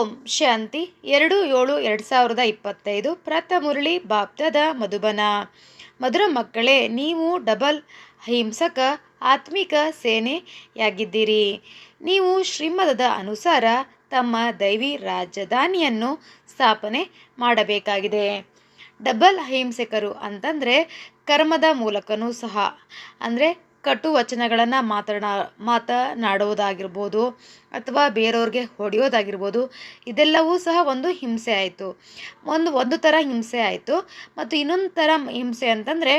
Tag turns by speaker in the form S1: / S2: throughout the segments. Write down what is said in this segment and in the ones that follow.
S1: ಓಂ ಶಾಂತಿ ಎರಡು ಏಳು ಎರಡು ಸಾವಿರದ ಇಪ್ಪತ್ತೈದು ಪ್ರಥಮುರಳಿ ಬಾಪ್ತದ ಮಧುಬನ. ಮಧುರ ಮಕ್ಕಳೇ, ನೀವು ಡಬಲ್ ಅಹಿಂಸಕ ಆತ್ಮಿಕ ಸೇನೆಯಾಗಿದ್ದೀರಿ. ನೀವು ಶ್ರೀಮದದ ಅನುಸಾರ ತಮ್ಮ ದೈವಿ ರಾಜಧಾನಿಯನ್ನು ಸ್ಥಾಪನೆ ಮಾಡಬೇಕಾಗಿದೆ. ಡಬಲ್ ಅಹಿಂಸಕರು ಅಂತಂದರೆ ಕರ್ಮದ ಮೂಲಕನೂ ಸಹ. ಅಂದರೆ ಕಟು ವಚನಗಳನ್ನು ಮಾತನಾ ಮಾತನಾಡುವುದಾಗಿರ್ಬೋದು ಅಥವಾ ಬೇರೆಯವ್ರಿಗೆ ಹೊಡೆಯೋದಾಗಿರ್ಬೋದು ಇದೆಲ್ಲವೂ ಸಹ ಒಂದು ಹಿಂಸೆ ಆಯಿತು. ಒಂದು ಒಂದು ಥರ ಹಿಂಸೆ ಆಯಿತು. ಮತ್ತು ಇನ್ನೊಂದು ಥರ ಹಿಂಸೆ ಅಂತಂದರೆ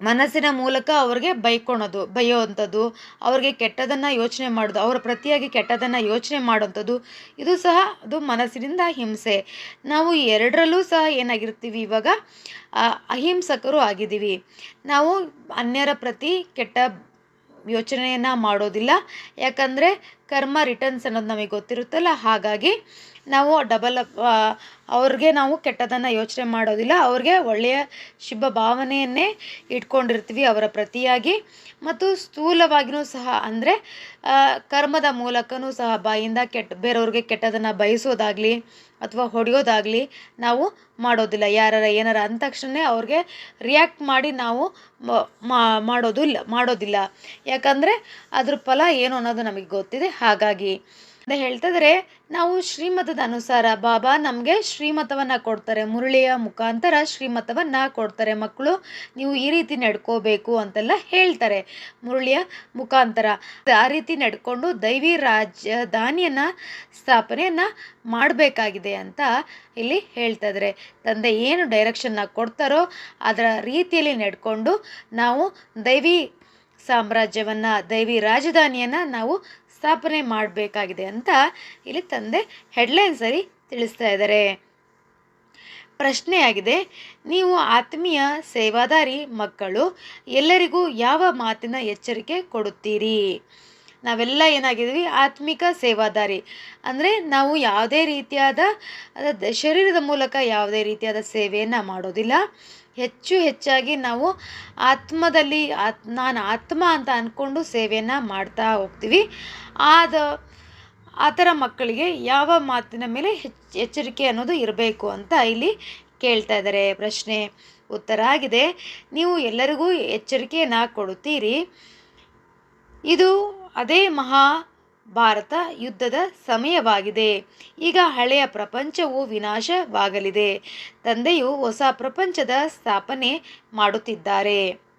S1: ಮನಸ್ಸಿನ ಮೂಲಕ ಅವ್ರಿಗೆ ಬೈಕೊಳೋದು, ಬೈಯೋವಂಥದ್ದು, ಅವ್ರಿಗೆ ಕೆಟ್ಟದನ್ನು ಯೋಚನೆ ಮಾಡೋದು, ಅವರ ಪ್ರತಿಯಾಗಿ ಕೆಟ್ಟದನ್ನು ಯೋಚನೆ ಮಾಡೋವಂಥದ್ದು, ಇದು ಸಹ ಅದು ಮನಸ್ಸಿನಿಂದ ಹಿಂಸೆ. ನಾವು ಎರಡರಲ್ಲೂ ಸಹ ಏನಾಗಿರ್ತೀವಿ ಇವಾಗ? ಅಹಿಂಸಕರು ಆಗಿದ್ದೀವಿ. ನಾವು ಅನ್ಯರ ಪ್ರತಿ ಕೆಟ್ಟ ಯೋಚನೆಯನ್ನು ಮಾಡೋದಿಲ್ಲ. ಯಾಕಂದರೆ ಕರ್ಮ ರಿಟರ್ನ್ಸ್ ಅನ್ನೋದು ನಮಗೆ ಗೊತ್ತಿರುತ್ತಲ್ಲ, ಹಾಗಾಗಿ ನಾವು ಡಬಲ್ ಅವ್ರಿಗೆ ನಾವು ಕೆಟ್ಟದನ್ನು ಯೋಚನೆ ಮಾಡೋದಿಲ್ಲ, ಅವ್ರಿಗೆ ಒಳ್ಳೆಯ ಶುಭ ಭಾವನೆಯನ್ನೇ ಇಟ್ಕೊಂಡಿರ್ತೀವಿ ಅವರ ಪ್ರತಿಯಾಗಿ. ಮತ್ತು ಸ್ಥೂಲವಾಗಿಯೂ ಸಹ ಅಂದರೆ ಕರ್ಮದ ಮೂಲಕನೂ ಸಹ ಬಾಯಿಂದ ಕೆಟ್ಟ, ಬೇರೆಯವ್ರಿಗೆ ಕೆಟ್ಟದನ್ನು ಬಯಸೋದಾಗಲಿ ಅಥವಾ ಹೊಡೆಯೋದಾಗಲಿ ನಾವು ಮಾಡೋದಿಲ್ಲ. ಯಾರಾರ ಏನಾರ ಅಂದ ತಕ್ಷಣ ಅವ್ರಿಗೆ ರಿಯಾಕ್ಟ್ ಮಾಡಿ ನಾವು ಮಾಡೋದು ಮಾಡೋದಿಲ್ಲ. ಯಾಕಂದರೆ ಅದ್ರ ಫಲ ಏನು ಅನ್ನೋದು ನಮಗೆ ಗೊತ್ತಿದೆ. ಹಾಗಾಗಿ ಅಂತ ಹೇಳ್ತಿದ್ರೆ ನಾವು ಶ್ರೀಮತದ ಅನುಸಾರ ಬಾಬಾ ನಮಗೆ ಶ್ರೀಮತವನ್ನು ಕೊಡ್ತಾರೆ, ಮುರಳಿಯ ಮುಖಾಂತರ ಶ್ರೀಮತವನ್ನು ಕೊಡ್ತಾರೆ. ಮಕ್ಕಳು, ನೀವು ಈ ರೀತಿ ನಡ್ಕೋಬೇಕು ಅಂತೆಲ್ಲ ಹೇಳ್ತಾರೆ ಮುರಳಿಯ ಮುಖಾಂತರ. ಆ ರೀತಿ ನಡ್ಕೊಂಡು ದೈವಿ ರಾಜಧಾನಿಯನ್ನು ಸ್ಥಾಪನೆಯನ್ನು ಮಾಡಬೇಕಾಗಿದೆ ಅಂತ ಇಲ್ಲಿ ಹೇಳ್ತಾ ಇದ್ದಾರೆ ತಂದೆ ಏನು ಡೈರೆಕ್ಷನ್ನ ಕೊಡ್ತಾರೋ ಅದರ ರೀತಿಯಲ್ಲಿ ನಡ್ಕೊಂಡು ನಾವು ದೈವಿ ಸಾಮ್ರಾಜ್ಯವನ್ನು, ದೈವಿ ರಾಜಧಾನಿಯನ್ನು ನಾವು ಸ್ಥಾಪನೆ ಮಾಡಬೇಕಾಗಿದೆ ಅಂತ ಇಲ್ಲಿ ತಂದೆ ಹೆಡ್ಲೈನ್ಸರಿ ತಿಳಿಸ್ತಾ ಇದ್ದಾರೆ. ಪ್ರಶ್ನೆಯಾಗಿದೆ, ನೀವು ಆತ್ಮೀಯ ಸೇವಾದಾರಿ ಮಕ್ಕಳು ಎಲ್ಲರಿಗೂ ಯಾವ ಮಾತಿನ ಎಚ್ಚರಿಕೆ ಕೊಡುತ್ತೀರಿ? ನಾವೆಲ್ಲ ಏನಾಗಿದ್ದೀವಿ? ಆತ್ಮಿಕ ಸೇವಾದಾರಿ. ಅಂದರೆ ನಾವು ಯಾವುದೇ ರೀತಿಯಾದ ಶರೀರದ ಮೂಲಕ ಯಾವುದೇ ರೀತಿಯಾದ ಸೇವೆಯನ್ನು ಮಾಡೋದಿಲ್ಲ. ಹೆಚ್ಚು ಹೆಚ್ಚಾಗಿ ನಾವು ಆತ್ಮದಲ್ಲಿ ಆತ್, ನಾನು ಆತ್ಮ ಅಂತ ಅಂದ್ಕೊಂಡು ಸೇವೆಯನ್ನು ಮಾಡ್ತಾ ಹೋಗ್ತೀವಿ. ಆದ ಆ ಥರ ಮಕ್ಕಳಿಗೆ ಯಾವ ಮಾತಿನ ಮೇಲೆ ಹೆಚ್ಚು ಎಚ್ಚರಿಕೆ ಅನ್ನೋದು ಇರಬೇಕು ಅಂತ ಇಲ್ಲಿ ಕೇಳ್ತಾ ಇದ್ದಾರೆ. ಪ್ರಶ್ನೆ ಉತ್ತರ ಆಗಿದೆ. ನೀವು ಎಲ್ಲರಿಗೂ ಎಚ್ಚರಿಕೆಯನ್ನು ಕೊಡುತ್ತೀರಿ? ಇದು ಅದೇ ಮಹಾ ಭಾರತ ಯುದ್ಧದ ಸಮಯವಾಗಿದೆ. ಈಗ ಹಳೆಯ ಪ್ರಪಂಚವು ವಿನಾಶವಾಗಲಿದೆ. ತಂದೆಯು ಹೊಸ ಪ್ರಪಂಚದ ಸ್ಥಾಪನೆ ಮಾಡುತ್ತಿದ್ದಾರೆ.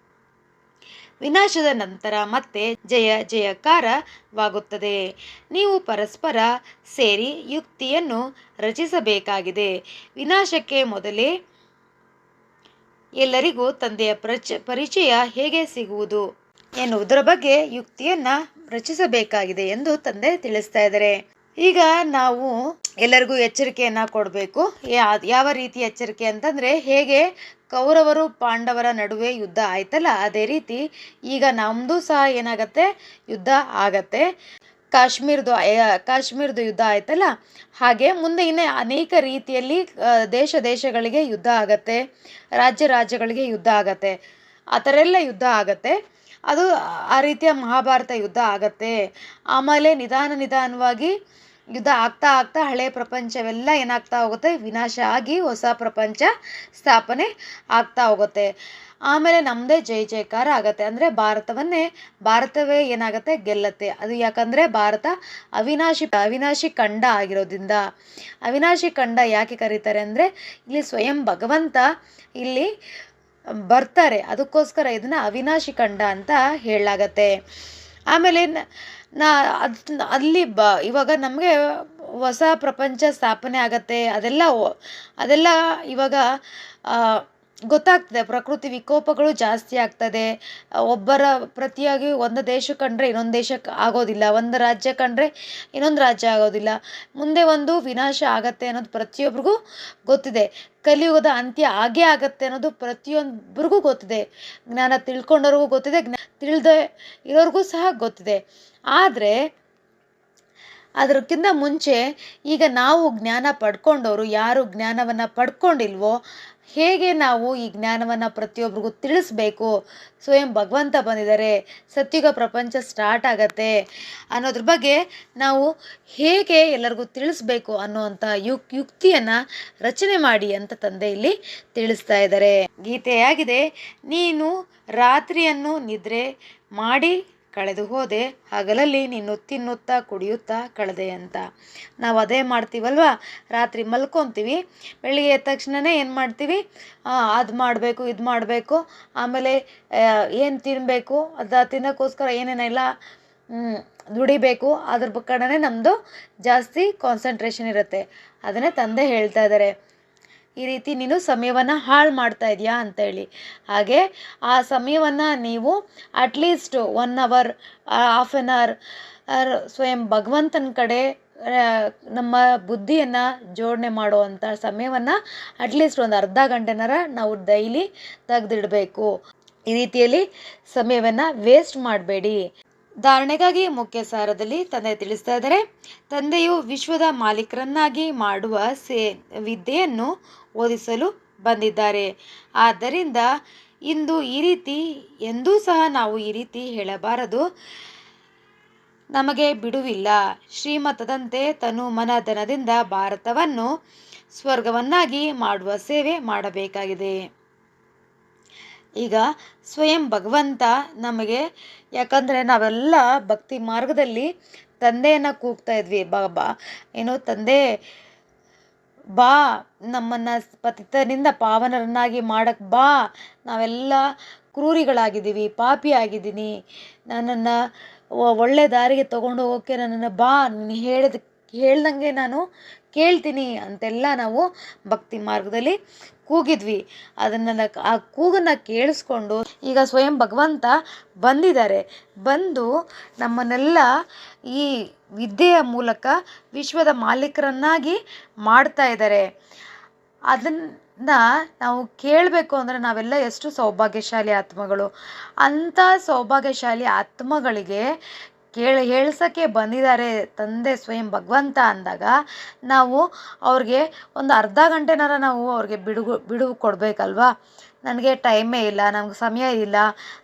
S1: ವಿನಾಶದ ನಂತರ ಮತ್ತೆ ಜಯ ಜಯಕಾರವಾಗುತ್ತದೆ. ನೀವು ಪರಸ್ಪರ ಸೇರಿ ಯುಕ್ತಿಯನ್ನು ರಚಿಸಬೇಕಾಗಿದೆ. ವಿನಾಶಕ್ಕೆ ಮೊದಲೇ ಎಲ್ಲರಿಗೂ ತಂದೆಯ ಪ್ರಚ, ಪರಿಚಯ ಹೇಗೆ ಸಿಗುವುದು ಎನ್ನುವುದರ ಬಗ್ಗೆ ಯುಕ್ತಿಯನ್ನು ರಚಿಸಬೇಕಾಗಿದೆ ಎಂದು ತಂದೆ ತಿಳಿಸ್ತಾ ಇದ್ದಾರೆ. ಈಗ ನಾವು ಎಲ್ಲರಿಗೂ ಎಚ್ಚರಿಕೆಯನ್ನು ಕೊಡಬೇಕು. ಯಾವ ರೀತಿ ಎಚ್ಚರಿಕೆ ಅಂತಂದರೆ ಹೇಗೆ ಕೌರವರು ಪಾಂಡವರ ನಡುವೆ ಯುದ್ಧ ಆಯ್ತಲ್ಲ? ಅದೇ ರೀತಿ ಈಗ ನಮ್ಮದು ಸಹ ಏನಾಗತ್ತೆ? ಯುದ್ಧ ಆಗತ್ತೆ. ಕಾಶ್ಮೀರದು ಕಾಶ್ಮೀರದ ಯುದ್ಧ ಆಯ್ತಲ್ಲ? ಹಾಗೆ ಮುಂದೆ ಇನ್ನೇ ಅನೇಕ ರೀತಿಯಲ್ಲಿ ದೇಶ ದೇಶಗಳಿಗೆ ಯುದ್ಧ ಆಗತ್ತೆ. ರಾಜ್ಯ ರಾಜ್ಯಗಳಿಗೆ ಯುದ್ಧ ಆಗತ್ತೆ. ಆ ಥರ ಎಲ್ಲ ಯುದ್ಧ ಆಗತ್ತೆ. ಅದು ಆ ರೀತಿಯ ಮಹಾಭಾರತ ಯುದ್ಧ ಆಗತ್ತೆ. ಆಮೇಲೆ ನಿಧಾನ ನಿಧಾನವಾಗಿ ಯುದ್ಧ ಆಗ್ತಾ ಆಗ್ತಾ ಹಳೆಯ ಪ್ರಪಂಚವೆಲ್ಲ ಏನಾಗ್ತಾ ಹೋಗುತ್ತೆ? ವಿನಾಶ ಆಗಿ ಹೊಸ ಪ್ರಪಂಚ ಸ್ಥಾಪನೆ ಆಗ್ತಾ ಹೋಗುತ್ತೆ. ಆಮೇಲೆ ನಮ್ಮದೇ ಜಯ ಜಯಕಾರ ಆಗತ್ತೆ. ಅಂದರೆ ಭಾರತವನ್ನೇ, ಭಾರತವೇ ಏನಾಗುತ್ತೆ? ಗೆಲ್ಲತ್ತೆ. ಅದು ಯಾಕಂದರೆ ಭಾರತ ಅವಿನಾಶಿ ಅವಿನಾಶಿ ಖಂಡ ಆಗಿರೋದ್ರಿಂದ. ಅವಿನಾಶಿ ಖಂಡ ಯಾಕೆ ಕರೀತಾರೆ ಅಂದರೆ, ಇಲ್ಲಿ ಸ್ವಯಂ ಭಗವಂತ ಇಲ್ಲಿ ಬರ್ತಾರೆ. ಅದಕ್ಕೋಸ್ಕರ ಇದನ್ನು ಅವಿನಾಶಿ ಖಂಡ ಅಂತ ಹೇಳಲಾಗತ್ತೆ. ಆಮೇಲೆ ನಾ ಅದು ಅಲ್ಲಿ ಬ ಇವಾಗ ನಮಗೆ ಹೊಸ ಪ್ರಪಂಚ ಸ್ಥಾಪನೆ ಆಗತ್ತೆ ಅದೆಲ್ಲ ಅದೆಲ್ಲ ಇವಾಗ ಗೊತ್ತಾಗ್ತದೆ, ಪ್ರಕೃತಿ ವಿಕೋಪಗಳು ಜಾಸ್ತಿ ಆಗ್ತದೆ. ಒಬ್ಬರ ಪ್ರತಿಯಾಗಿ ಒಂದು ದೇಶ ಕಂಡ್ರೆ ಇನ್ನೊಂದು ದೇಶಕ್ಕೆ ಆಗೋದಿಲ್ಲ, ಒಂದು ರಾಜ್ಯ ಕಂಡರೆ ಇನ್ನೊಂದು ರಾಜ್ಯ ಆಗೋದಿಲ್ಲ. ಮುಂದೆ ಒಂದು ವಿನಾಶ ಆಗತ್ತೆ ಅನ್ನೋದು ಪ್ರತಿಯೊಬ್ಬರಿಗೂ ಗೊತ್ತಿದೆ. ಕಲಿಯುಗದ ಅಂತ್ಯ ಆಗೇ ಆಗತ್ತೆ ಅನ್ನೋದು ಪ್ರತಿಯೊಬ್ಬರಿಗೂ ಗೊತ್ತಿದೆ. ಜ್ಞಾನ ತಿಳ್ಕೊಂಡವ್ರಿಗೂ ಗೊತ್ತಿದೆ, ಜ್ಞಾ, ತಿಳಿದೇ ಇರೋರಿಗೂ ಸಹ ಗೊತ್ತಿದೆ. ಆದರೆ ಅದಕ್ಕಿಂತ ಮುಂಚೆ ಈಗ ನಾವು ಜ್ಞಾನ ಪಡ್ಕೊಂಡವರು ಯಾರು ಜ್ಞಾನವನ್ನು ಪಡ್ಕೊಂಡಿಲ್ವೋ ಹೇಗೆ ನಾವು ಈ ಜ್ಞಾನವನ್ನು ಪ್ರತಿಯೊಬ್ಬರಿಗೂ ತಿಳಿಸ್ಬೇಕು? ಸ್ವಯಂ ಭಗವಂತ ಬಂದಿದ್ದಾರೆ. ಸತ್ಯುಗ ಪ್ರಪಂಚ ಸ್ಟಾರ್ಟ್ ಆಗತ್ತೆ ಅನ್ನೋದ್ರ ಬಗ್ಗೆ ನಾವು ಹೇಗೆ ಎಲ್ಲರಿಗೂ ತಿಳಿಸ್ಬೇಕು ಅನ್ನುವಂಥ ಯುಕ್ ಯುಕ್ತಿಯನ್ನು ರಚನೆ ಮಾಡಿ ಅಂತ ತಂದೆ ಇಲ್ಲಿ ತಿಳಿಸ್ತಾ ಇದ್ದಾರೆ. ಗೀತೆಯಾಗಿದೆ, ನೀನು ರಾತ್ರಿಯನ್ನು ನಿದ್ರೆ ಮಾಡಿ ಕಳೆದು ಹೋದೆ. ಹಗಲಲ್ಲಿ ನೀನು ತಿನ್ನುತ್ತಾ, ಕುಡಿಯುತ್ತಾ ಕಳೆದೆ ಅಂತ. ನಾವು ಅದೇ ಮಾಡ್ತೀವಲ್ವ? ರಾತ್ರಿ ಮಲ್ಕೊತೀವಿ. ಬೆಳಿಗ್ಗೆ ಎದ್ದ ತಕ್ಷಣನೇ ಏನು ಮಾಡ್ತೀವಿ? ಅದು ಮಾಡಬೇಕು, ಇದು ಮಾಡಬೇಕು. ಆಮೇಲೆ ಏನು ತಿನ್ನಬೇಕು ಅದು ತಿನ್ನೋಕ್ಕೋಸ್ಕರ ಏನೇನೆಲ್ಲ ದುಡಿಬೇಕು. ಅದ್ರ ಕಡೆನೇ ನಮ್ಮದು ಜಾಸ್ತಿ ಕಾನ್ಸಂಟ್ರೇಷನ್ ಇರುತ್ತೆ. ಅದನ್ನೇ ತಂದೆ ಹೇಳ್ತಾ ಇದ್ದಾರೆ ಈ ರೀತಿ ನೀನು ಸಮಯವನ್ನು ಹಾಳು ಮಾಡ್ತಾ ಇದೆಯಾ ಅಂತೇಳಿ ಹಾಗೆ ಆ ಸಮಯವನ್ನು ನೀವು at least one hour half an hour ಸ್ವಯಂ ಭಗವಂತನ ಕಡೆ ನಮ್ಮ ಬುದ್ಧಿಯನ್ನು ಜೋಡಣೆ ಮಾಡುವಂಥ ಸಮಯವನ್ನು ಅಟ್ಲೀಸ್ಟ್ ಒಂದು ಅರ್ಧ ಗಂಟೆನಾರ ನಾವು ಡೈಲಿ ತೆಗೆದಿಡಬೇಕು. ಈ ರೀತಿಯಲ್ಲಿ ಸಮಯವನ್ನು ವೇಸ್ಟ್ ಮಾಡಬೇಡಿ. ಧಾರಣೆಗಾಗಿ ಮುಖ್ಯ ಸಾರದಲ್ಲಿ ತಂದೆ ತಿಳಿಸ್ತಾ ಇದ್ದಾರೆ. ತಂದೆಯು ವಿಶ್ವದ ಮಾಲೀಕರನ್ನಾಗಿ ಮಾಡುವ ಸೇ ವಿದ್ಯೆಯನ್ನು ಓದಿಸಲು ಬಂದಿದ್ದಾರೆ. ಆದ್ದರಿಂದ ಇಂದು ಈ ರೀತಿ, ಎಂದೂ ಸಹ ನಾವು ಈ ರೀತಿ ಹೇಳಬಾರದು. ನಮಗೆ ಬಿಡುವಿಲ್ಲ. ಶ್ರೀಮತದಂತೆ ತನು ಮನದನದಿಂದ ಭಾರತವನ್ನು ಸ್ವರ್ಗವನ್ನಾಗಿ ಮಾಡುವ ಸೇವೆ ಮಾಡಬೇಕಾಗಿದೆ. ಈಗ ಸ್ವಯಂ ಭಗವಂತ ನಮಗೆ, ಯಾಕಂದರೆ ನಾವೆಲ್ಲ ಭಕ್ತಿ ಮಾರ್ಗದಲ್ಲಿ ತಂದೆಯನ್ನು ಕೂಗ್ತಾ ಇದ್ವಿ. ಬಾ ಬಾ. ಏನು, ತಂದೆ, ಬಾ. ನಮ್ಮನ್ನು ಪತಿತನಿಂದ ಪಾವನರನ್ನಾಗಿ ಮಾಡಕ್ಕೆ ಬಾ. ನಾವೆಲ್ಲ ಕ್ರೂರಿಗಳಾಗಿದ್ದೀವಿ ಪಾಪಿ ಆಗಿದ್ದೀನಿ ನನ್ನನ್ನು ಒಳ್ಳೆ ದಾರಿಗೆ ತಗೊಂಡು ಹೋಗೋಕ್ಕೆ ನನ್ನನ್ನು ಬಾ. ನೀನು ಹೇಳಿದ, ಹೇಳ್ದಂಗೆ ನಾನು ಕೇಳ್ತೀನಿ ಅಂತೆಲ್ಲ ನಾವು ಭಕ್ತಿ ಮಾರ್ಗದಲ್ಲಿ ಕೂಗಿದ್ವಿ. ಅದನ್ನ ಆ ಕೂಗನ್ನು ಕೇಳಿಸ್ಕೊಂಡು ಈಗ ಸ್ವಯಂ ಭಗವಂತ ಬಂದಿದ್ದಾರೆ. ಬಂದು ನಮ್ಮನ್ನೆಲ್ಲ ಈ ವಿದ್ಯೆಯ ಮೂಲಕ ವಿಶ್ವದ ಮಾಲೀಕರನ್ನಾಗಿ ಮಾಡ್ತಾ ಇದ್ದಾರೆ. ಅದನ್ನು ನಾವು ಕೇಳಬೇಕು ಅಂದರೆ ನಾವೆಲ್ಲ ಎಷ್ಟು ಸೌಭಾಗ್ಯಶಾಲಿ ಆತ್ಮಗಳು. ಅಂಥ ಸೌಭಾಗ್ಯಶಾಲಿ ಆತ್ಮಗಳಿಗೆ ಕೇಳಿ ಹೇಳ್ಸೋಕ್ಕೆ ಬಂದಿದ್ದಾರೆ ತಂದೆ ಸ್ವಯಂ ಭಗವಂತ ಅಂದಾಗ ನಾವು ಅವ್ರಿಗೆ ಒಂದು ಅರ್ಧ ಗಂಟೆನಾರ ನಾವು ಅವ್ರಿಗೆ ಬಿಡುಗು, ಬಿಡುವು ಕೊಡಬೇಕಲ್ವಾ? ನನಗೆ ಟೈಮೇ ಇಲ್ಲ, ನಮ್ಗೆ ಸಮಯ ಇಲ್ಲ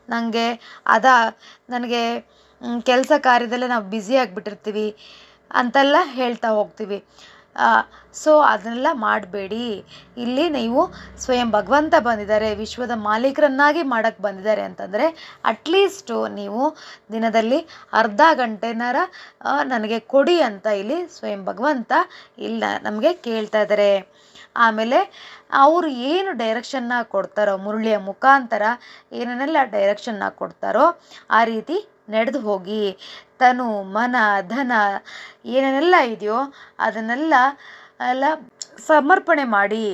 S1: ನನಗೆ ಅದ, ನನಗೆ ಕೆಲಸ ಕಾರ್ಯದಲ್ಲೇ ನಾವು ಬ್ಯುಸಿ ಆಗಿಬಿಟ್ಟಿರ್ತೀವಿ ಅಂತೆಲ್ಲ ಹೇಳ್ತಾ ಹೋಗ್ತೀವಿ. ಸೊ ಅದನ್ನೆಲ್ಲ ಮಾಡಬೇಡಿ. ಇಲ್ಲಿ ನೀವು ಸ್ವಯಂ ಭಗವಂತ ಬಂದಿದ್ದಾರೆ, ವಿಶ್ವದ ಮಾಲೀಕರನ್ನಾಗಿ ಮಾಡೋಕ್ಕೆ ಬಂದಿದ್ದಾರೆ ಅಂತಂದರೆ ಅಟ್ಲೀಸ್ಟು ನೀವು ದಿನದಲ್ಲಿ ಅರ್ಧ ಗಂಟೆನಾರ ನನಗೆ ಕೊಡಿ ಅಂತ ಇಲ್ಲಿ ಸ್ವಯಂ ಭಗವಂತ ಇಲ್ಲ ನಮಗೆ ಕೇಳ್ತಾ ಇದ್ದಾರೆ ಆಮೇಲೆ ಅವರು ಏನು ಡೈರೆಕ್ಷನ್ನ ಕೊಡ್ತಾರೋ, ಮುರುಳಿಯ ಮುಖಾಂತರ ಏನೇನೆಲ್ಲ ಡೈರೆಕ್ಷನ್ನ ಕೊಡ್ತಾರೋ ಆ ರೀತಿ ನಡೆದು ಹೋಗಿ. ತನು, ಮನ, ಧನ ಏನೇನೆಲ್ಲ ಇದೆಯೋ ಅದನ್ನೆಲ್ಲ ಎಲ್ಲ ಸಮರ್ಪಣೆ ಮಾಡಿ,